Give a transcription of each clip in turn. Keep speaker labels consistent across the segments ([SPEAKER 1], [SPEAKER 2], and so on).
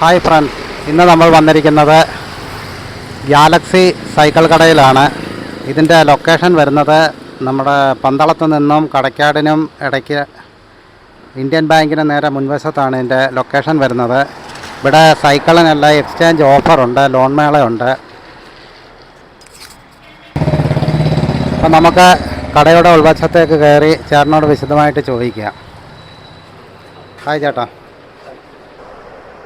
[SPEAKER 1] Hi friends ഇന്ന് നമ്മൾ വന്നിരിക്കുന്നത് ഗാലക്സി സൈക്കിൾ കടയിലാണ്. ഇതിന്റെ ലൊക്കേഷൻ വരുന്നത് നമ്മുടെ പന്തളത്ത് നിന്നും കടക്കാടിനും ഇടയ്ക്ക് ഇന്ത്യൻ ബാങ്കിന് നേരെ മുൻവശത്താണ് ഇതിന്റെ ലൊക്കേഷൻ വരുന്നത്. ഇവിടെ സൈക്കിളിനെല്ലാം എക്സ്ചേഞ്ച് ഓഫറുണ്ട് ലോൺ മേളയുണ്ട്. അപ്പം നമുക്ക് കടയുടെ ഉൾവശത്തേക്ക് കയറി ചേട്ടനോട് വിശദമായിട്ട് ചോദിക്കാം. ഹായ് ചേട്ടാ ചേട്ടാ
[SPEAKER 2] ആ, പറയാം.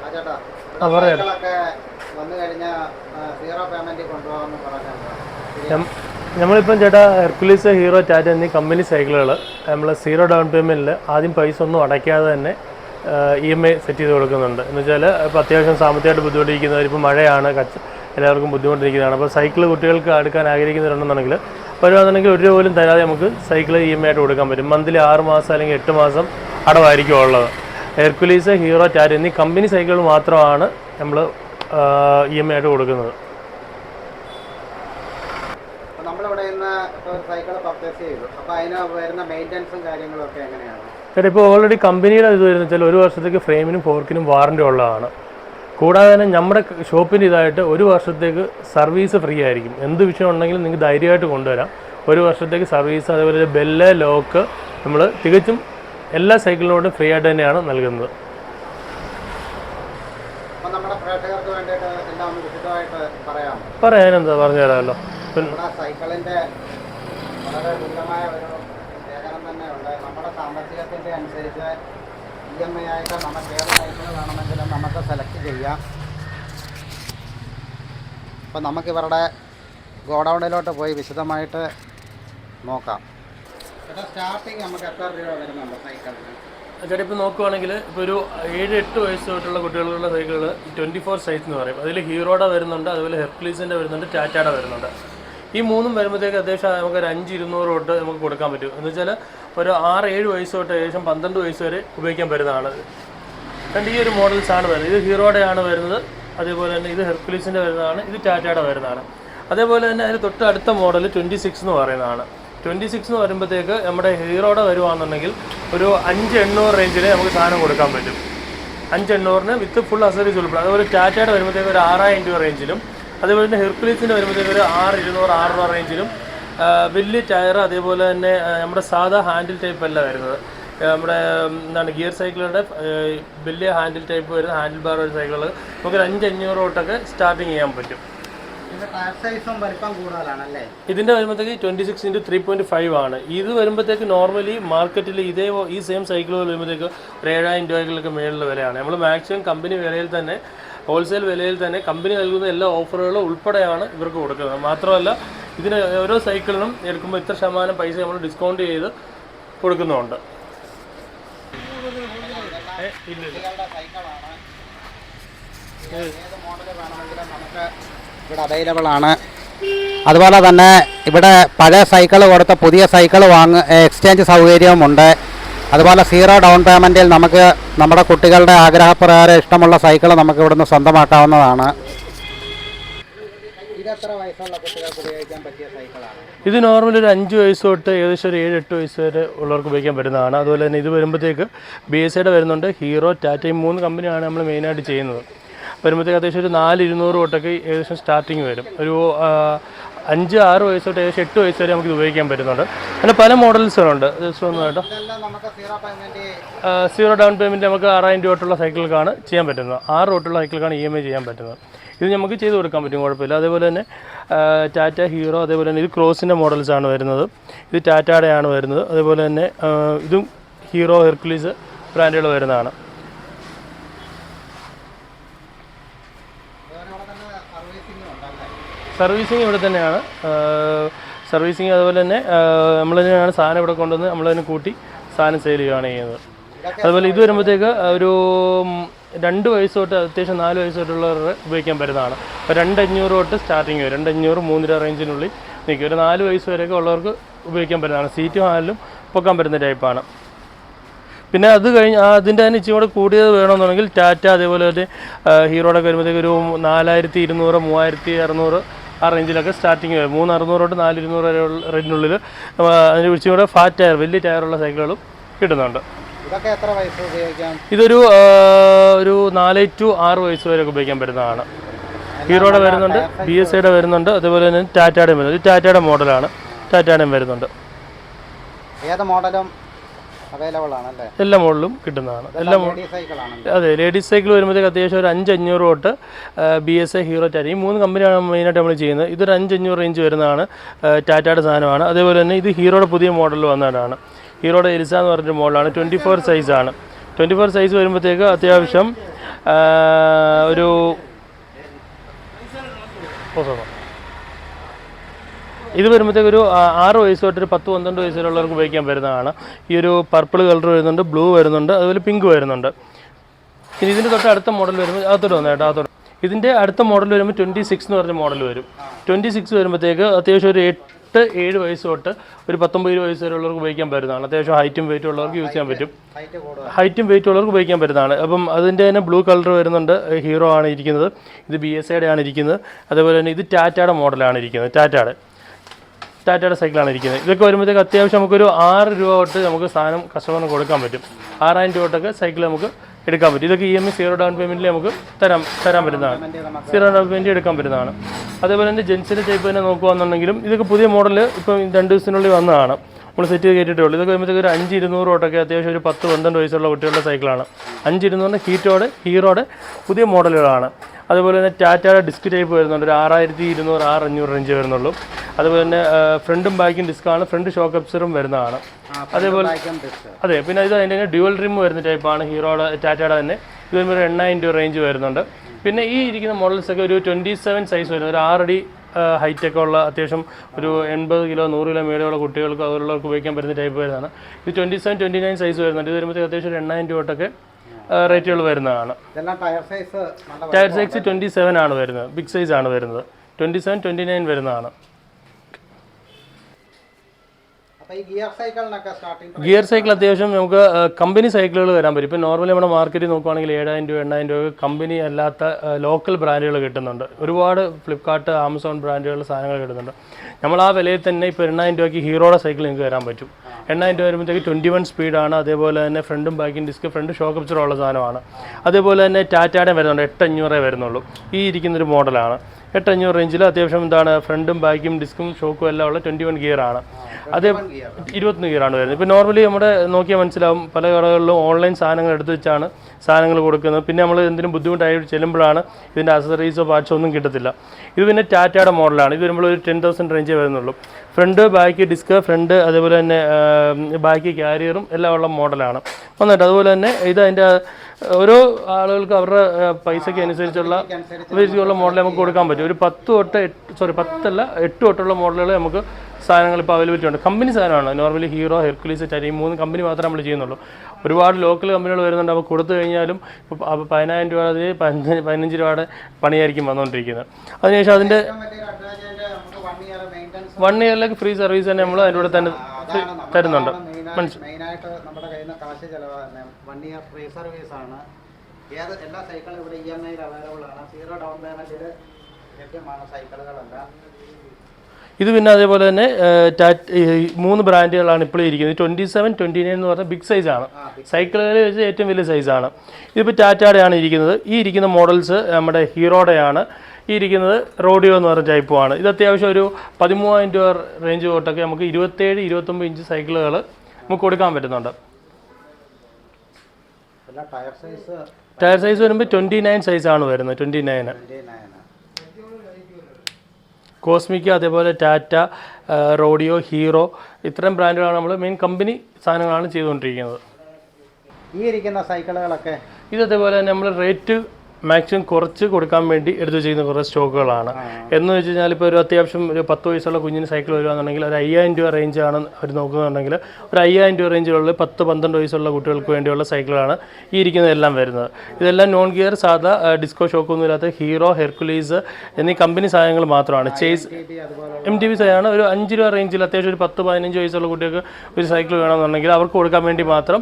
[SPEAKER 1] സൈക്കിളൊക്കെ വന്നു കഴിഞ്ഞാൽ സീറോ പേയ്മെന്റ് കൊണ്ടുപോകാമെന്ന് പറഞ്ഞിട്ടുണ്ട്
[SPEAKER 2] നമ്മളിപ്പം ചേട്ടാ ഹെർക്കുലീസ് ഹീറോ ടാറ്റ എന്നീ കമ്പനി സൈക്കിളുകൾ നമ്മൾ സീറോ ഡൗൺ പേയ്മെന്റിൽ ആദ്യം പൈസ ഒന്നും അടയ്ക്കാതെ തന്നെ ഇ എം ഐ സെറ്റ് ചെയ്ത് കൊടുക്കുന്നുണ്ട്. എന്ന് വെച്ചാൽ ഇപ്പോൾ അത്യാവശ്യം സാമ്പത്തികമായിട്ട് ബുദ്ധിമുട്ടിരിക്കുന്നവർ ഇപ്പോൾ മഴയാണ് കച്ച എല്ലാവർക്കും ബുദ്ധിമുട്ടിരിക്കുന്നതാണ്. അപ്പോൾ സൈക്കിൾ കുട്ടികൾക്ക് എടുക്കാൻ ആഗ്രഹിക്കുന്നവരുണ്ടെന്നുണ്ടെങ്കിൽ വരുവാണെന്നുണ്ടെങ്കിൽ ഒരു രൂപ പോലും തരാതെ നമുക്ക് സൈക്കിൾ ഇ എം ഐ ആയിട്ട് കൊടുക്കാൻ പറ്റും. മന്ത്ലി ആറ് മാസം അല്ലെങ്കിൽ എട്ട് മാസം അടവായിരിക്കും ഉള്ളത്. ഹെർക്കുലീസ് ഹീറോ ടാറ്റ എന്നീ കമ്പനി സൈക്കിളുകൾ മാത്രമാണ് നമ്മൾ ഇ എം ഐ ആയിട്ട് കൊടുക്കുന്നത്.
[SPEAKER 1] നമ്മളിവിടെ ഇന്ന് സൈക്കിൾ പർച്ചേസ് ചെയ്തു. അപ്പോൾ അതിന് വരുന്ന മെയിന്റനൻസും കാര്യങ്ങളും എങ്ങനെയാണ്?
[SPEAKER 2] ചേട്ടാ ഇപ്പോൾ ഓൾറെഡി കമ്പനിയുടെ ഇത് വരുന്ന വെച്ചാൽ ഒരു വർഷത്തേക്ക് ഫ്രെയിമിനും ഫോർക്കിനും വാറന്റി ഉള്ളതാണ്. കൂടാതെ തന്നെ നമ്മുടെ ഷോപ്പിന്റെ ഇതായിട്ട് ഒരു വർഷത്തേക്ക് സർവീസ് ഫ്രീ ആയിരിക്കും. എന്ത് വിഷയം ഉണ്ടെങ്കിലും നിങ്ങൾക്ക് ധൈര്യമായിട്ട് കൊണ്ടുവരാം. ഒരു വർഷത്തേക്ക് സർവീസ് അതേപോലെ ബെല്ല് ലോക്ക് നമ്മൾ തികച്ചും എല്ലാ സൈക്കിളിനോടും ഫ്രീ ആയിട്ട് തന്നെയാണ് നൽകുന്നത്.
[SPEAKER 1] അപ്പോൾ നമ്മുടെ പ്രേക്ഷകർക്ക് വേണ്ടിയിട്ട് എല്ലാം ഒന്ന് വിശദമായിട്ട് പറയാം
[SPEAKER 2] പറയാനെന്താ പറഞ്ഞു തരാമല്ലോ.
[SPEAKER 1] സൈക്കിളിന്റെ വളരെ ഒരു ശേഖരം തന്നെ ഉണ്ട്. നമ്മുടെ സാമ്പത്തികത്തിന്റെ അനുസരിച്ച് ഇ എം ഐ ആയിട്ട് നമുക്ക് ഏത് സൈക്കിൾ വേണമെങ്കിലും നമുക്ക് സെലക്ട് ചെയ്യാം. അപ്പം നമുക്ക് ഇവരുടെ ഗോഡൗണിലോട്ട് പോയി വിശദമായിട്ട് നോക്കാം. നമുക്ക് എത്ര
[SPEAKER 2] ചേട്ടാ ഇപ്പോൾ നോക്കുവാണെങ്കിൽ ഇപ്പോൾ ഒരു ഏഴ് എട്ട് വയസ്സ് തൊട്ടുള്ള കുട്ടികളുള്ള സൈക്കിളുകൾ ട്വന്റി ഫോർ സൈസ് എന്ന് പറയും. അതിൽ ഹീറോയുടെ വരുന്നുണ്ട് അതുപോലെ ഹെർക്കുലീസിന്റെ വരുന്നുണ്ട് ടാറ്റയുടെ വരുന്നുണ്ട്. ഈ മൂന്നും വരുമ്പോഴത്തേക്ക് അത്യാവശ്യം നമുക്ക് ഒരു അഞ്ച് ഇരുന്നൂറ് തൊട്ട് നമുക്ക് കൊടുക്കാൻ പറ്റും. എന്ന് വെച്ചാൽ ഒരു ആറ് ഏഴ് വയസ്സ് തൊട്ട് ഏകദേശം പന്ത്രണ്ട് വയസ്സ് വരെ ഉപയോഗിക്കാൻ പറ്റുന്നതാണ് രണ്ട് ഈ ഒരു മോഡൽസ് ആണ് വരുന്നത്. ഇത് ഹീറോയുടെ വരുന്നത് അതേപോലെ തന്നെ ഇത് ഹെർക്കുലീസിന്റെ വരുന്നതാണ് ഇത് ടാറ്റയുടെ വരുന്നതാണ്. അതേപോലെ തന്നെ അതിന് തൊട്ട് അടുത്ത മോഡൽ ട്വന്റി സിക്സ് എന്ന് പറയുന്നതാണ്. ട്വന്റി സിക്സ് എന്ന് വരുമ്പോഴത്തേക്ക് നമ്മുടെ ഹീറോയുടെ വരുവാണെന്നുണ്ടെങ്കിൽ ഒരു അഞ്ച് എണ്ണൂറ് റേഞ്ചിൽ നമുക്ക് സാധനം കൊടുക്കാൻ പറ്റും. അഞ്ച് എണ്ണൂറിന് വിത്ത് ഫുൾ അസറീസ് ഉൾപ്പെടും. അതുപോലെ ടാറ്റയുടെ വരുമ്പോഴത്തേക്ക് ഒരു ആറായിരം രൂപ റേഞ്ചിലും അതേപോലെ തന്നെ ഹെർക്കുലീസിന്റെ വരുമ്പോഴത്തേക്ക് ഒരു ആറ് ഇരുന്നൂറ് ആറ് രൂപ റേഞ്ചിലും വലിയ ടയർ അതേപോലെ തന്നെ നമ്മുടെ സാധാ ഹാൻഡിൽ ടൈപ്പ് അല്ല വരുന്നത്. നമ്മുടെ എന്താണ് ഗിയർ സൈക്കിളുടെ വലിയ ഹാൻഡിൽ ടൈപ്പ് വരുന്ന ഹാൻഡിൽ ബാർ സൈക്കിൾ നമുക്ക് ഒരു അഞ്ച് അഞ്ഞൂറ് തൊട്ടൊക്കെ സ്റ്റാർട്ടിങ് ചെയ്യാൻ പറ്റും.
[SPEAKER 1] ഇതിന്റെ
[SPEAKER 2] ഇതിന്റെ വരുമ്പോഴത്തേക്ക് twenty six into three point five ആണ്. ഇത് വരുമ്പോഴത്തേക്ക് നോർമലി മാർക്കറ്റിൽ ഇതേ ഈ സെയിം സൈക്കിളുകൾ വരുമ്പോഴത്തേക്ക് ഒരു ഏഴായിരം രൂപകളിലൊക്കെ മേളിൽ വിലയാണ്. നമ്മൾ മാക്സിമം കമ്പനി വിലയിൽ തന്നെ ഹോൾസെയിൽ വിലയിൽ തന്നെ കമ്പനി നൽകുന്ന എല്ലാ ഓഫറുകളും ഉൾപ്പെടെയാണ് ഇവർക്ക് കൊടുക്കുന്നത്. മാത്രമല്ല ഇതിന് ഓരോ സൈക്കിളിനും എടുക്കുമ്പോൾ ഇത്ര ശതമാനം പൈസ നമ്മൾ ഡിസ്കൗണ്ട് ചെയ്ത് കൊടുക്കുന്നുണ്ട്. ഇല്ല
[SPEAKER 1] ഇവിടെ അവൈലബിൾ ആണ്. അതുപോലെ തന്നെ ഇവിടെ പഴയ സൈക്കിൾ കൊടുത്ത പുതിയ സൈക്കിൾ വാങ്ങ എക്സ്ചേഞ്ച് സൗകര്യവുമുണ്ട്. അതുപോലെ സീറോ ഡൗൺ പേയ്മെന്റിൽ നമുക്ക് നമ്മുടെ കുട്ടികളുടെ ആഗ്രഹപ്രകാരം ഇഷ്ടമുള്ള സൈക്കിൾ നമുക്ക് ഇവിടുന്ന് സ്വന്തമാക്കാവുന്നതാണ്.
[SPEAKER 2] ഇത് നോർമലി ഒരു അഞ്ച് വയസ്സ് തൊട്ട് ഏകദേശം ഒരു ഏഴ് എട്ട് വയസ്സ് വരെ ഉള്ളവർക്ക് ഉപയോഗിക്കാൻ പറ്റുന്നതാണ്. അതുപോലെ തന്നെ ഇത് വരുമ്പോഴത്തേക്ക് ബി എസ് സിയുടെ വരുന്നുണ്ട്. ഹീറോ ടാറ്റ ഈ മൂന്ന് കമ്പനിയാണ് നമ്മൾ മെയിനായിട്ട് ചെയ്യുന്നത്. വരുമ്പോഴത്തേക്ക് അത്യാവശ്യം ഒരു നാല് ഇരുന്നൂറ് തൊട്ടൊക്കെ ഏകദേശം സ്റ്റാർട്ടിങ് വരും. ഒരു അഞ്ച് ആറ് വയസ്സ് തൊട്ട് ഏകദേശം എട്ട് വയസ്സ് വരെ നമുക്ക് ഇത് ഉപയോഗിക്കാൻ പറ്റുന്നുണ്ട്. അങ്ങനെ പല മോഡൽസുകളുണ്ട്. ജസ്റ്റ് ഒന്ന് കേട്ടോ.
[SPEAKER 1] സീറോ
[SPEAKER 2] ഡൗൺ പേയ്മെന്റ് നമുക്ക് ആറായിരം രൂപ തൊട്ടുള്ള സൈക്കിൾക്കാണ് ചെയ്യാൻ പറ്റുന്നത്. ആറ് തൊട്ടുള്ള സൈക്കിൾക്കാണ് ഇ എം ഐ ചെയ്യാൻ പറ്റുന്നത്. ഇത് നമുക്ക് ചെയ്ത് കൊടുക്കാൻ പറ്റും കുഴപ്പമില്ല. അതേപോലെ തന്നെ ടാറ്റ ഹീറോ അതേപോലെ തന്നെ ഇത് ക്രോസിന്റെ മോഡൽസ് ആണ് വരുന്നത്. ഇത് ടാറ്റയുടെ ആണ് വരുന്നത്. അതേപോലെ തന്നെ ഇതും ഹീറോ ഹെർക്കുലീസ് ബ്രാൻഡുകൾ വരുന്നതാണ്
[SPEAKER 1] അതുപോലെ തന്നെ സർവീസിംഗും ഉണ്ടല്ലേ
[SPEAKER 2] സർവീസിങ് ഇവിടെ തന്നെയാണ്. സർവീസിങ് അതുപോലെ തന്നെ നമ്മൾ തന്നെയാണ് സാധനം ഇവിടെ കൊണ്ടുവന്ന് നമ്മൾ തന്നെ കൂട്ടി സാധനം സെയിൽ ചെയ്യുകയാണ് ചെയ്യുന്നത്. അതുപോലെ ഇത് വരുമ്പോഴത്തേക്ക് ഒരു രണ്ട് വയസ്സ് തൊട്ട് അത്യാവശ്യം നാല് വയസ്സ് തൊട്ടുള്ളവർ ഉപയോഗിക്കാൻ പറ്റുന്നതാണ്. അപ്പോൾ രണ്ടഞ്ഞൂറ് തൊട്ട് സ്റ്റാർട്ടിങ് വരും. രണ്ടഞ്ഞൂറ് മൂന്നര റേഞ്ചിനുള്ളിൽ നിൽക്കും. ഒരു നാല് വയസ്സ് വരെയൊക്കെ ഉള്ളവർക്ക് ഉപയോഗിക്കാൻ പറ്റുന്നതാണ്. സീറ്റും ഹാലിലും പൊക്കാൻ പറ്റുന്ന ടൈപ്പാണ് പിന്നെ അത് കഴിഞ്ഞ് അതിന്റെ തന്നെ ഇച്ചിരി കൂടെ കൂടിയത് വേണമെന്നുണ്ടെങ്കിൽ ടാറ്റ അതേപോലെ തന്നെ ഹീറോയുടെ വരുമ്പോഴത്തേക്ക് ഒരു നാലായിരത്തി ഇരുന്നൂറ് മൂവായിരത്തി അറുന്നൂറ് ആ റേഞ്ചിലൊക്കെ സ്റ്റാർട്ടിങ് വരും. മൂന്ന് അറുന്നൂറ് തൊട്ട് നാല് ഇരുന്നൂറ് വരെ റേഞ്ചിനുള്ളിൽ അതിന് ഇച്ചിരി കൂടെ ഫാറ്റ് ടയർ വലിയ ടയറുള്ള സൈക്കിളുകളും കിട്ടുന്നുണ്ട്. ഇതൊരു ഒരു നാല് ടു ആറ് വയസ്സ് വരെ ഉപയോഗിക്കാൻ പറ്റുന്നതാണ്. ഹീറോയുടെ വരുന്നുണ്ട് ബി എസ് ഐയുടെ വരുന്നുണ്ട് അതുപോലെ തന്നെ ടാറ്റയുടെ വരുന്നുണ്ട്. ടാറ്റയുടെ മോഡലാണ് ടാറ്റയുടെയും വരുന്നുണ്ട്.
[SPEAKER 1] ഏത് മോഡലും അവൈലബിൾ ആണല്ലേ?
[SPEAKER 2] എല്ലാ മോഡലും കിട്ടുന്നതാണ്. എല്ലാ അതെ ലേഡീസ് സൈക്കിൾ വരുമ്പോഴത്തേക്ക് അത്യാവശ്യം ഒരു അഞ്ച് അഞ്ഞൂറ് തൊട്ട് B S I Hero Tata ഈ മൂന്ന് കമ്പനിയാണ് മെയിനായിട്ട് നമ്മൾ ചെയ്യുന്നത്. ഇതൊരു അഞ്ച് അഞ്ഞൂറ് റേഞ്ച് വരുന്നതാണ് ടാറ്റയുടെ സാധനമാണ്. അതേപോലെ തന്നെ ഇത് ഹീറോയുടെ പുതിയ മോഡൽ വന്നതാണ്. ഹീറോയുടെ എലിസ എന്ന് പറഞ്ഞൊരു മോഡലാണ് ട്വന്റി ഫോർ സൈസാണ് ട്വന്റി ഫോർ സൈസ് വരുമ്പോഴത്തേക്ക് അത്യാവശ്യം ഒരു ഓ. ഇത് വരുമ്പോഴത്തേക്ക് ഒരു ആ- ആറ് വയസ്സ് തൊട്ട് ഒരു പത്ത് പന്ത്രണ്ട് വയസ്സ് വരെയുള്ളവർക്ക് ഉപയോഗിക്കാൻ വരുന്നതാണ്. ഈ ഒരു പർപ്പിൾ കളർ വരുന്നുണ്ട് ബ്ലൂ വരുന്നുണ്ട് അതുപോലെ പിങ്ക് വരുന്നുണ്ട്. ഇനി ഇതിന്റെ തൊട്ട് അടുത്ത മോഡൽ വരുമ്പോൾ അകത്തോട്ട് വന്നു കേട്ടോ അകത്തോട്ട്. ഇതിന്റെ അടുത്ത മോഡൽ വരുമ്പോൾ ട്വന്റി സിക്സ് എന്ന് പറഞ്ഞ മോഡൽ വരും. ട്വന്റി സിക്സ് വരുമ്പോഴത്തേക്ക് അത്യാവശ്യം ഒരു എട്ട് ഏഴ് വയസ്സ് തൊട്ട് ഒരു പത്തൊമ്പത് വയസ്സ് വരെയുള്ളവർക്ക് ഉപയോഗിക്കാൻ പറ്റുന്നതാണ് അത്യാവശ്യം ഹൈറ്റും വെയിറ്റും ഉള്ളവർക്ക് യൂസ് ചെയ്യാൻ പറ്റും.
[SPEAKER 1] ഹൈറ്റും
[SPEAKER 2] വെയിറ്റും ഉള്ളവർക്ക് ഉപയോഗിക്കാൻ പറ്റുന്നതാണ് അപ്പം അതിന്റെ തന്നെ ബ്ലൂ കളർ വരുന്നുണ്ട്. ഹീറോ ആണ് ഇരിക്കുന്നത്. ഇത് ബി എസ് ഐയുടെ ആണ് ഇരിക്കുന്നത്. അതേപോലെ തന്നെ ഇത് ടാറ്റയുടെ മോഡലാണ് ഇരിക്കുന്നത്. ടാറ്റയുടെ ടാറ്റയുടെ സൈക്കിളാണ് ഇരിക്കുന്നത്. ഇതൊക്കെ വരുമ്പോഴത്തേക്ക് അത്യാവശ്യം നമുക്കൊരു ആറ് രൂപ തൊട്ട് നമുക്ക് സാധനം കസ്റ്റമറിന് കൊടുക്കാൻ പറ്റും. ആറായിരം രൂപ തൊട്ടൊക്കെ സൈക്കിൾ നമുക്ക് എടുക്കാൻ പറ്റും. ഇതൊക്കെ E M I zero down പേയ്മെന്റിൽ നമുക്ക് തരാൻ തരാൻ പറ്റുന്നതാണ്. സീറോ ഡൗൺ പേയ്മെന്റ് എടുക്കാൻ പറ്റുന്നതാണ്. അതേപോലെ തന്നെ ജെൻസിന്റെ ടൈപ്പ് തന്നെ നോക്കുകയാണെന്നുണ്ടെങ്കിലും ഇതൊക്കെ പുതിയ മോഡൽ ഇപ്പം രണ്ട് ദിവസത്തിനുള്ളിൽ വന്നതാണ്. നമ്മൾ സെറ്റ് ചെയ്ത് കയറ്റിയിട്ടേ ഉള്ളൂ. ഇതൊക്കെ വരുമ്പോഴത്തേക്ക് ഒരു അഞ്ച് ഇരുന്നൂറ് തൊട്ടൊക്കെ അത്യാവശ്യം ഒരു പത്ത് പന്ത്രണ്ട് വയസ്സുള്ള കുട്ടികളുടെ സൈക്കിളാണ് അഞ്ച് ഇരുന്നൂറിന് ഹീറ്റോടെ ഹീറോയുടെ പുതിയ മോഡലുകളാണ്. അതുപോലെ തന്നെ ടാറ്റയുടെ ഡിസ്ക് ടൈപ്പ് വരുന്നുണ്ട്. ഒരു ആറായിരത്തി ഇരുന്നൂറ് ആറ് അഞ്ഞൂറ് റേഞ്ച് വരുന്നുള്ളൂ. അതുപോലെ തന്നെ ഫ്രണ്ടും ബാക്കും ഡിസ്കാണ് ഫ്രണ്ട് ഷോക്ക് അപ്സറും വരുന്നതാണ്. അതേപോലെ അതെ പിന്നെ ഇത് അതിന്റെ ഡ്യുവൽ റിം വരുന്ന ടൈപ്പാണ് ഹീറോയുടെ ടാറ്റയുടെ തന്നെ. ഇത് വരുമ്പോൾ ഒരു എണ്ണായിരം രൂപ റേഞ്ച് വരുന്നുണ്ട്. പിന്നെ ഈ ഇരിക്കുന്ന മോഡൽസൊക്കെ ഒരു ട്വന്റി സെവൻ സൈസ് വരുന്നത് ഒരു ആറടി ഹൈറ്റ് ഒക്കെ ഉള്ള അത്യാവശ്യം ഒരു എൺപത് കിലോ നൂറ് കിലോ മേലെയുള്ള കുട്ടികൾക്ക് അതുള്ളവർക്ക് ഉപയോഗിക്കാൻ പറ്റുന്ന ടൈപ്പ് വരുന്നതാണ്. ഇത് twenty seven twenty nine size വരുന്നുണ്ട്. ഇത് വരുമ്പോഴത്തേക്ക് അത്യാവശ്യം ഒരു എണ്ണായിരം രൂപ തൊട്ടൊക്കെ റേറ്റുകൾ വരുന്നതാണ്.
[SPEAKER 1] ടയർ സൈസ്
[SPEAKER 2] ട്വന്റി സെവൻ ആണ് വരുന്നത്. ബിഗ് സൈസ് ആണ് വരുന്നത്. ട്വന്റി സെവൻ ട്വന്റി നയൻ വരുന്നതാണ്.
[SPEAKER 1] ഗിയർ
[SPEAKER 2] സൈക്കിൾ അത്യാവശ്യം നമുക്ക് കമ്പനി സൈക്കിളുകൾ വരാൻ പറ്റും. ഇപ്പം നോർമലി നമ്മുടെ മാർക്കറ്റിൽ നോക്കുവാണെങ്കിൽ ഏഴായിരം രൂപ എണ്ണായിരം രൂപ കമ്പനി അല്ലാത്ത ലോക്കൽ ബ്രാൻഡുകൾ കിട്ടുന്നുണ്ട്. ഒരുപാട് ഫ്ലിപ്കാർട്ട് ആമസോൺ ബ്രാൻഡുകളുടെ സാധനങ്ങൾ കിട്ടുന്നുണ്ട്. നമ്മൾ ആ വിലയിൽ തന്നെ ഇപ്പോൾ എണ്ണായിരം രൂപയ്ക്ക് ഹീറോയുടെ സൈക്കിൾ നിങ്ങൾക്ക് വരാൻ പറ്റും. എണ്ണായിരം രൂപ വരുമ്പോഴത്തേക്ക് ട്വന്റി വൺ സ്പീഡാണ് അതേപോലെ തന്നെ ഫ്രണ്ടും ബാക്കും ഡിസ്ക് ഫ്രണ്ട് ഷോക്ക് അപ്ചറുള്ള സാധനമാണ്. അതേപോലെ തന്നെ ടാറ്റയുടെ വരുന്നുണ്ട്. എട്ടഞ്ഞൂറേ വരുന്നുള്ളൂ. ഈ ഇരിക്കുന്നൊരു മോഡലാണ് എട്ട് അഞ്ഞൂറ് റേഞ്ചിൽ അത്യാവശ്യം എന്താണ് ഫ്രണ്ടും ബാക്കും ഡിസ്കും ഷോക്കും എല്ലാം ഉള്ള ട്വന്റി വൺ ഗിയർ ആണ് അതേ ഇരുപത്തൊന്ന് ഗിയർ ആണ് വരുന്നത്. ഇപ്പോൾ നോർമലി നമ്മുടെ നോക്കിയാൽ മനസ്സിലാവും പല കടകളിലും ഓൺലൈൻ സാധനങ്ങൾ എടുത്തു വെച്ചാണ് സാധനങ്ങൾ കൊടുക്കുന്നത്. പിന്നെ നമ്മൾ എന്തിനും ബുദ്ധിമുട്ടായി ചെല്ലുമ്പോഴാണ് ഇതിന്റെ അസസറീസോ പാർട്സോ ഒന്നും കിട്ടത്തില്ല. ഇത് പിന്നെ ടാറ്റയുടെ മോഡലാണ്. ഇത് വരുമ്പോൾ ഒരു ടെൻ തൗസൻഡ് റേഞ്ചേ വരുന്നുള്ളൂ. ഫ്രണ്ട് ബാക്ക് ഡിസ്ക് ഫ്രണ്ട് അതേപോലെ തന്നെ ബാക്ക് ക്യാരിയറും എല്ലാം ഉള്ള മോഡലാണ് വന്നിട്ട് അതുപോലെ തന്നെ ഇത് അതിന്റെ ഓരോ ആളുകൾക്ക് അവരുടെ പൈസയ്ക്ക് അനുസരിച്ചുള്ള അനുസരിച്ചുള്ള മോഡൽ നമുക്ക് കൊടുക്കാൻ പറ്റും. ഒരു പത്ത് തൊട്ട് എട്ട് സോറി പത്തല്ല എട്ട് തൊട്ടുള്ള മോഡലുകൾ നമുക്ക് സാധനങ്ങൾ ഇപ്പോൾ അവൈലബിലിറ്റി ഉണ്ട്. കമ്പനി സാധനമാണ്. നോർമലി ഹീറോ ഹെർക്കുലീസ് ചരി മൂന്ന് കമ്പനി മാത്രമേ നമ്മൾ ചെയ്യുന്നുള്ളൂ. ഒരുപാട് ലോക്കൽ കമ്പനികൾ വരുന്നുണ്ട്. അപ്പോൾ കൊടുത്തു കഴിഞ്ഞാലും ഇപ്പോൾ പതിനായിരം രൂപ അതിൽ പതിനഞ്ച് പതിനഞ്ച് രൂപയുടെ പണിയായിരിക്കും വന്നുകൊണ്ടിരിക്കുന്നത് അതിനുശേഷം
[SPEAKER 1] അതിന്റെ വൺ
[SPEAKER 2] ഇയറിലേക്ക് ഫ്രീ സർവീസ് തന്നെ നമ്മൾ അതിന്റെ കൂടെ തന്നെ തരുന്നുണ്ട്.
[SPEAKER 1] മെയിനായിട്ട് വൺ ഇയർ ഫ്രീ സർവീസ് ആണ്. ഏത് എല്ലാ സൈക്കിളും ഇവിടെ ഇ എം ഐയിൽ അവൈലബിൾ ആണ്. സീറോ ഡൗൺ പേയ്മെന്റിൽ ലഭ്യമാണ് സൈക്കിളുകളെല്ലാം
[SPEAKER 2] ഇത് പിന്നെ അതേപോലെ തന്നെ ടാറ്റ മൂന്ന് ബ്രാൻഡുകളാണ് ഇപ്പോൾ ഇരിക്കുന്നത്. ട്വന്റി സെവൻ ട്വന്റി നയൻ എന്ന് പറഞ്ഞാൽ ബിഗ് സൈസാണ് സൈക്കിളുകളിൽ വെച്ച് ഏറ്റവും വലിയ സൈസാണ് ഇതിപ്പോൾ ടാറ്റയുടെയാണ് ഇരിക്കുന്നത്. ഈ ഇരിക്കുന്ന മോഡൽസ് നമ്മുടെ ഹീറോയുടെയാണ്. ഈ ഇരിക്കുന്നത് റോഡിയോ എന്ന് പറഞ്ഞ ടൈപ്പുമാണ് ഇത് അത്യാവശ്യം ഒരു പതിമൂവായിരം രൂപ റേഞ്ച് തൊട്ടൊക്കെ നമുക്ക് ഇരുപത്തേഴ് ഇരുപത്തൊമ്പത് ഇഞ്ച് സൈക്കിളുകൾ നമുക്ക് കൊടുക്കാൻ പറ്റുന്നുണ്ട്.
[SPEAKER 1] ടയർ സൈസ്
[SPEAKER 2] വരുമ്പോൾ ട്വന്റി നയൻ സൈസാണ് വരുന്നത് twenty nine
[SPEAKER 1] cosmic nine
[SPEAKER 2] cosmic അതേപോലെ ടാറ്റ റോഡിയോ ഹീറോ ഇത്തരം ബ്രാൻഡുകളാണ് നമ്മൾ മെയിൻ കമ്പനി സാധനങ്ങളാണ് ചെയ്തുകൊണ്ടിരിക്കുന്നത്.
[SPEAKER 1] ഈ ഇരിക്കുന്ന സൈക്കിളുകളൊക്കെ
[SPEAKER 2] ഇത് അതേപോലെ തന്നെ നമ്മൾ റേറ്റ് മാക്സിമം കുറച്ച് കൊടുക്കാൻ വേണ്ടി എടുത്തു ചെയ്യുന്ന കുറേ സ്റ്റോക്കുകളാണ്. എന്ന് വെച്ച് കഴിഞ്ഞാൽ ഇപ്പോൾ ഒരു അത്യാവശ്യം ഒരു പത്ത് വയസ്സുള്ള കുഞ്ഞിന് സൈക്കിൾ വരുവാണെന്നുണ്ടെങ്കിൽ ഒരു അയ്യായിരം രൂപ റേഞ്ചാണ് അവർ നോക്കുന്നുണ്ടെങ്കിൽ ഒരു അയ്യായിരം രൂപ റേഞ്ചിലുള്ള പത്ത് പന്ത്രണ്ട് വയസ്സുള്ള കുട്ടികൾക്ക് വേണ്ടിയുള്ള സൈക്കിളാണ് ഈ ഇരിക്കുന്നതെല്ലാം വരുന്നത്. ഇതെല്ലാം നോൺ ഗിയർ സാധാ ഡിസ്കോ ഷോക്കൊന്നും ഇല്ലാത്ത ഹീറോ ഹെർക്കുലീസ് എന്നീ കമ്പനി സാധനങ്ങൾ മാത്രമാണ്. ചേസ് എം ടി വി സാധനമാണ്. ഒരു അഞ്ച് രൂപ റേഞ്ചിൽ അത്യാവശ്യം ഒരു പത്ത് പതിനഞ്ച് വയസ്സുള്ള കുട്ടികൾക്ക് ഒരു സൈക്കിൾ വേണമെന്നുണ്ടെങ്കിൽ അവർക്ക് കൊടുക്കാൻ വേണ്ടി മാത്രം.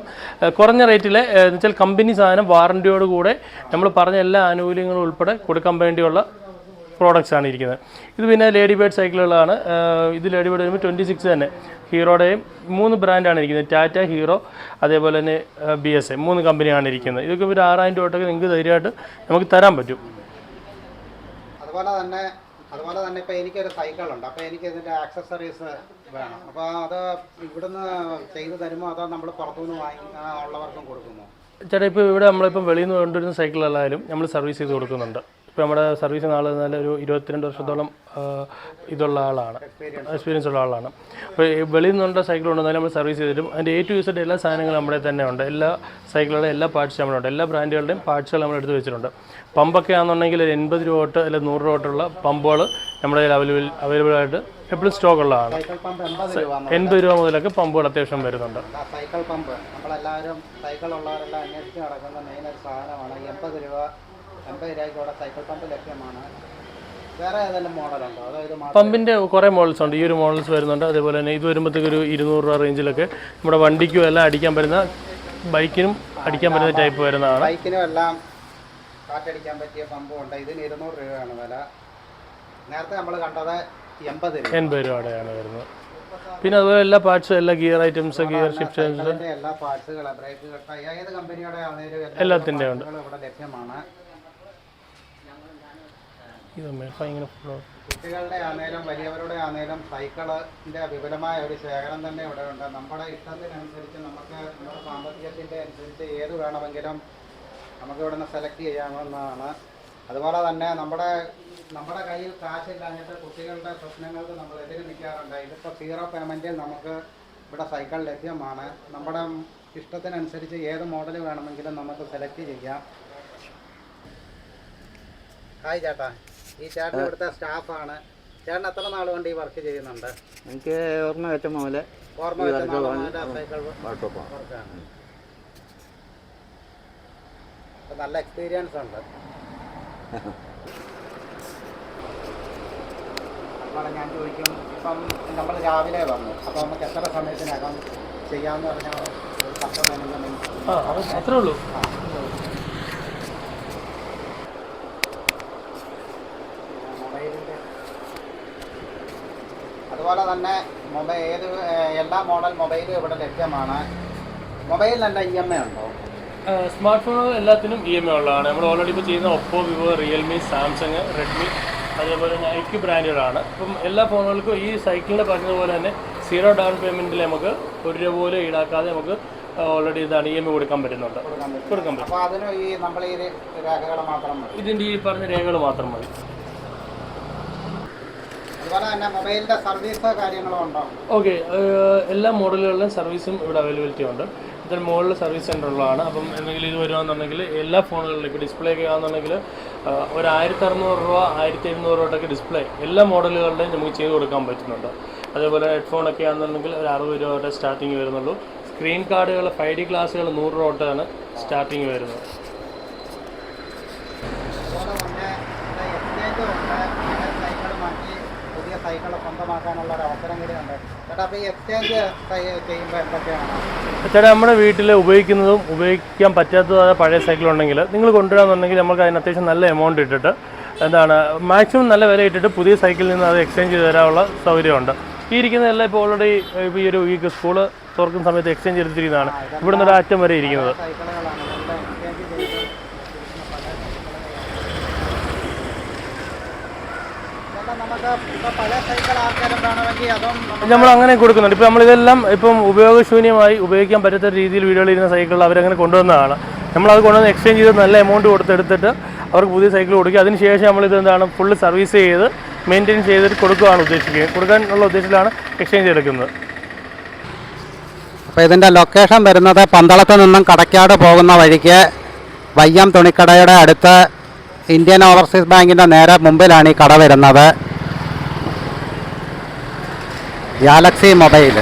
[SPEAKER 2] കുറഞ്ഞ റേറ്റിലെ എന്ന് വെച്ചാൽ കമ്പനി സാധനം വാറന്റിയോട് കൂടെ നമ്മൾ പറഞ്ഞ എല്ലാ ആനുകൂല്യങ്ങളും ഉൾപ്പെടെ കൊടുക്കാൻ വേണ്ടിയുള്ള പ്രോഡക്റ്റ്സ് ആണ് ഇരിക്കുന്നത്. ഇത് പിന്നെ ലേഡി ബേർഡ് സൈക്കിളുകളാണ് ഇത് ലേഡി ബേർഡ് വരുമ്പോൾ ട്വന്റി സിക്സ് തന്നെ. ഹീറോയുടെയും മൂന്ന് ബ്രാൻഡാണ് ഇരിക്കുന്നത്. ടാറ്റ ഹീറോ അതേപോലെ തന്നെ ബി എസ് എ മൂന്ന് കമ്പനിയാണ് ഇരിക്കുന്നത്. ഇതൊക്കെ ഒരു ആറായിരം രൂപ തൊട്ടൊക്കെ നിങ്ങൾക്ക് ധൈര്യമായിട്ട് നമുക്ക് തരാൻ പറ്റും.
[SPEAKER 1] അതുപോലെ തന്നെ അതുപോലെ തന്നെ ഇപ്പോൾ എനിക്കൊരു സൈക്കിളുണ്ട് അപ്പോൾ എനിക്ക് ഇതിന്റെ ആക്സസറീസ് വേണം. അപ്പോൾ അത് ഇവിടുന്ന് ചെയ്ത് തരുമോ? അതോ നമ്മൾ പുറത്തുനിന്ന് വാങ്ങി ഉള്ളവർക്കും കൊടുക്കുമോ?
[SPEAKER 2] ചേട്ടാ ഇപ്പോൾ ഇവിടെ നമ്മളിപ്പം വെളിയിൽ നിന്ന് കൊണ്ടുവരുന്ന സൈക്കിളിലായാലും നമ്മൾ സർവീസ് ചെയ്ത് കൊടുക്കുന്നുണ്ട്. ഇപ്പോൾ നമ്മുടെ സർവീസ് നാളെ നല്ല ഒരു ഇരുപത്തിരണ്ട് വർഷത്തോളം ഇതുള്ള ആളാണ്. എക്സ്പീരിയൻസ് ഉള്ള ആളാണ്. അപ്പോൾ വെളിയിൽ നിന്നുള്ള സൈക്കിൾ കൊണ്ടുവന്നാലും നമ്മൾ സർവീസ് ചെയ്തിട്ടും അതിന്റെ എ ടു യൂസിന്റെ എല്ലാ സാധനങ്ങളും നമ്മുടെ തന്നെ ഉണ്ട്. എല്ലാ സൈക്കിളുകളുടെ എല്ലാ പാർട്സ് നമ്മളുണ്ട് എല്ലാ ബ്രാൻഡുകളുടെയും പാർട്സുകൾ നമ്മൾ എടുത്ത് വെച്ചിട്ടുണ്ട്. പമ്പൊക്കെ ആണെന്നുണ്ടെങ്കിൽ ഒരു എൺപത് രൂപ തൊട്ട് അല്ലെങ്കിൽ നൂറ് രൂപ തൊട്ടുള്ള പമ്പുകൾ നമ്മുടെ കയ്യിൽ അവൈലബിൾ ആയിട്ട് എപ്പോഴും സ്റ്റോക്ക് ഉള്ളതാണ്
[SPEAKER 1] എൺപത് രൂപ
[SPEAKER 2] മുതലൊക്കെ പമ്പുകൾ അത്യാവശ്യം വരുന്നുണ്ട്.
[SPEAKER 1] സൈക്കിൾ പമ്പ് നമ്മളെല്ലാവരും സൈക്കിൾ ഉള്ളവരെല്ലാം അന്വേഷിച്ച് നടക്കുന്ന മെയിൻ ഒരു സാധനമാണ്. എൺപത് രൂപ എൺപത് രൂപയ്ക്കൂടെ സൈക്കിൾ പമ്പ് ലഭ്യമാണ്.
[SPEAKER 2] പമ്പിന്റെ കുറേ മോഡൽസ് ഉണ്ട്. ഈ ഒരു മോഡൽസ് വരുന്നുണ്ട്. അതേപോലെ തന്നെ ഇത് വരുമ്പോഴത്തേക്ക് ഒരു ഇരുന്നൂറ് രൂപ റേഞ്ചിലൊക്കെ നമ്മുടെ വണ്ടിക്കും എല്ലാം അടിക്കാൻ പറ്റുന്ന ബൈക്കിനും അടിക്കാൻ പറ്റുന്ന ടൈപ്പ് വരുന്നതാണ്
[SPEAKER 1] ബൈക്കിനും എല്ലാം കാറ്റടിക്കാൻ പറ്റിയ പമ്പും ഉണ്ട്. ഇതിന് ഇരുന്നൂറ് രൂപയാണ് വില. നേരത്തെ നമ്മൾ കണ്ടത് എൺപത് രൂപ.
[SPEAKER 2] അടയാണ് രൂപയുടെയാണ് വരുന്നത്. പിന്നെ അതുപോലെ എല്ലാ പാർട്സും എല്ലാ ഗിയർ ഐറ്റംസ് ഗിയർ ഷിഫ്റ്റ്
[SPEAKER 1] എല്ലാ പാർട്സുകളും ബ്രേക്ക് കട്ട ഏത് കമ്പനിയുടെ
[SPEAKER 2] എല്ലാത്തിന്റെ ഉണ്ട്. ാണ്
[SPEAKER 1] ഇവിടെ ലഭ്യമാണ്.
[SPEAKER 2] ഇത് മേഫ ഇങ്ങനെ
[SPEAKER 1] കുട്ടികളുടെ ആണേലും വലിയവരുടെ ആണേലും സൈക്കിളിന്റെ വിപുലമായ ഒരു ശേഖരം തന്നെ ഇവിടെ ഉണ്ട്. നമ്മുടെ ഇഷ്ടത്തിനനുസരിച്ച് നമുക്ക് നമ്മുടെ സാമ്പത്തികത്തിന്റെ അനുസരിച്ച് ഏത് വേണമെങ്കിലും നമുക്ക് സെലക്ട് ചെയ്യാവുന്നതാണ്. അതുപോലെ തന്നെ നമ്മുടെ നമ്മുടെ കയ്യിൽ കാശില്ലാഞ്ഞിട്ട് കുട്ടികളുടെ സ്വപ്നങ്ങൾക്ക് നമ്മൾ എതിര് നിൽക്കാറുണ്ട് ഇതിപ്പോൾ സീറോ പേയ്മെന്റിൽ നമുക്ക് ഇവിടെ സൈക്കിൾ ലഭ്യമാണ്. നമ്മുടെ ഇഷ്ടത്തിനനുസരിച്ച് ഏത് മോഡൽ വേണമെങ്കിലും നമുക്ക് സെലക്ട് ചെയ്യാം. ഹായ് ചേട്ടാ. ഈ ചേട്ടൻ ഇവിടുത്തെ സ്റ്റാഫാണ് ചേട്ടൻ എത്ര നാൾ കൊണ്ട് ഈ വർക്ക് ചെയ്യുന്നുണ്ട്?
[SPEAKER 3] എനിക്ക് ഓർമ്മ വെച്ച മോലെ.
[SPEAKER 1] ഓർമ്മ വെച്ച സൈക്കിൾ വർക്കാണ് നല്ല എക്സ്പീരിയൻസ് ഉണ്ട്. ഞാൻ ചോദിക്കും ഇപ്പം നമ്മൾ രാവിലെ വന്നു. അപ്പോൾ നമുക്ക് എത്ര സമയത്തിനകം ചെയ്യാമെന്ന് പറഞ്ഞാൽ ഒരു പത്ത് പതിനഞ്ച് മിനിറ്റ്
[SPEAKER 2] അത്രേ ഉള്ളൂ.
[SPEAKER 1] അതുപോലെ തന്നെ മൊബൈൽ ഏത് എല്ലാ മോഡൽ മൊബൈലും ഇവിടെ ലഭ്യമാണ്. മൊബൈലിൽ എന്റെ ഇ എം ഐ ഉണ്ടോ?
[SPEAKER 2] സ്മാർട്ട് ഫോണുകൾ എല്ലാത്തിനും ഇ എം ഐ ഉള്ളതാണ്. നമ്മൾ ഓൾറെഡി ഇപ്പോൾ ചെയ്യുന്ന Oppo Vivo Realme Samsung Redmi അതേപോലെ തന്നെ ഐക്യു ബ്രാൻഡുകളാണ്. അപ്പം എല്ലാ ഫോണുകൾക്കും ഈ സൈക്കിളിൽ പറഞ്ഞതുപോലെ തന്നെ സീറോ ഡൗൺ പേയ്മെന്റിൽ നമുക്ക് ഒരു രൂപ പോലും ഈടാക്കാതെ നമുക്ക് ഓൾറെഡി ഇതാണ് ഇ എം ഐ കൊടുക്കാൻ പറ്റുന്നുണ്ട്. കൊടുക്കാൻ പറ്റും.
[SPEAKER 1] ഇതിന്റെ ഈ
[SPEAKER 2] പറഞ്ഞ രേഖകൾ മാത്രം മതി. ഓക്കെ എല്ലാ മോഡലുകളിലും സർവീസും ഇവിടെ അവൈലബിലിറ്റി ഉണ്ട്. ഇതിൽ മുകളിൽ സർവീസ് സെന്റർ ഉള്ളതാണ്. അപ്പം എന്തെങ്കിലും ഇത് വരുവാണെന്നുണ്ടെങ്കിൽ എല്ലാ ഫോണുകളിലും ഇപ്പോൾ ഡിസ്പ്ലേ ഒക്കെ ആണെന്നുണ്ടെങ്കിൽ ഒരു ആയിരത്തി അറുന്നൂറ് രൂപ ആയിരത്തി എഴുന്നൂറ് രൂപയൊക്കെ ഡിസ്പ്ലേ എല്ലാ മോഡലുകളുടെയും നമുക്ക് ചെയ്ത് കൊടുക്കാൻ പറ്റുന്നുണ്ട്. അതേപോലെ ഹെഡ്ഫോണൊക്കെ ആണെന്നുണ്ടെങ്കിൽ ഒരു അറുപത് രൂപ വരെ സ്റ്റാർട്ടിങ് വരുന്നുള്ളൂ. സ്ക്രീൻ കാർഡുകൾ ഫൈവ് ഡി ക്ലാസ്സുകൾ നൂറ് രൂപ തൊട്ടാണ് സ്റ്റാർട്ടിങ് വരുന്നത്.
[SPEAKER 1] സൈക്കിൾ സ്വന്തമാക്കാനുള്ള ഒരു അവസരം കൂടി ഉണ്ട് ചേട്ടാ
[SPEAKER 2] നമ്മുടെ വീട്ടിൽ ഉപയോഗിക്കുന്നതും ഉപയോഗിക്കാൻ പറ്റാത്തതായ പഴയ സൈക്കിൾ ഉണ്ടെങ്കിൽ നിങ്ങൾ കൊണ്ടുവരാമെന്നുണ്ടെങ്കിൽ നമുക്ക് അതിന് അത്യാവശ്യം നല്ല എമൗണ്ട് ഇട്ടിട്ട് എന്താണ് മാക്സിമം നല്ല വില ഇട്ടിട്ട് പുതിയ സൈക്കിളിൽ നിന്ന് അത് എക്സ്ചേഞ്ച് ചെയ്ത് തരാനുള്ള സൗകര്യമുണ്ട്. ഈ ഇരിക്കുന്നതെല്ലാം ഇപ്പോൾ ഓൾറെഡി ഈ ഒരു ഈ സ്കൂൾ തുറക്കുന്ന സമയത്ത് എക്സ്ചേഞ്ച് എടുത്തിരിക്കുന്നതാണ് ഇവിടുന്ന് ഒരു അറ്റം വരെ ഇരിക്കുന്നത്
[SPEAKER 1] സൈക്കിളുകളാണ് എല്ലാം എക്സ്ചേഞ്ച് ചെയ്ത് ഇതെല്ലാം നമുക്ക് ഇപ്പോൾ പഴയ സൈക്കിൾ ആർക്കാരും വേണമെങ്കിൽ അതും നമുക്ക്
[SPEAKER 2] നമ്മൾ അങ്ങനെ കൊടുക്കുന്നുണ്ട്. ഇപ്പം നമ്മളിതെല്ലാം ഇപ്പം ഉപയോഗശൂന്യമായി ഉപയോഗിക്കാൻ പറ്റാത്ത രീതിയിൽ വീടുകളിൽ വീടുകളിലിരുന്ന സൈക്കിൾ അവരങ്ങനെ കൊണ്ടുവന്നതാണ്. നമ്മളത് കൊണ്ടുവന്ന് എക്സ്ചേഞ്ച് ചെയ്ത് നല്ല എമൗണ്ട് കൊടുത്തെടുത്തിട്ട് അവർക്ക് പുതിയ സൈക്കിൾ കൊടുക്കുക. അതിനുശേഷം നമ്മളിത് എന്താണ് ഫുള്ള് സർവീസ് ചെയ്ത് മെയിന്റെയിൻ ചെയ്തിട്ട് കൊടുക്കുകയാണ് ഉദ്ദേശിക്കുന്നത് കൊടുക്കാനുള്ള ഉദ്ദേശത്തിലാണ് എക്സ്ചേഞ്ച് എടുക്കുന്നത്
[SPEAKER 1] അപ്പോൾ ഇതിന്റെ ലൊക്കേഷൻ വരുന്നത് പന്തളത്ത് നിന്നും കടക്കാട് പോകുന്ന വഴിക്ക് വയ്യം തുണിക്കടയുടെ അടുത്ത് ഇന്ത്യൻ ഓവർസീസ് ബാങ്കിന്റെ നേരെ മുമ്പിലാണ് ഈ കട വരുന്നത്. Galaxy mobile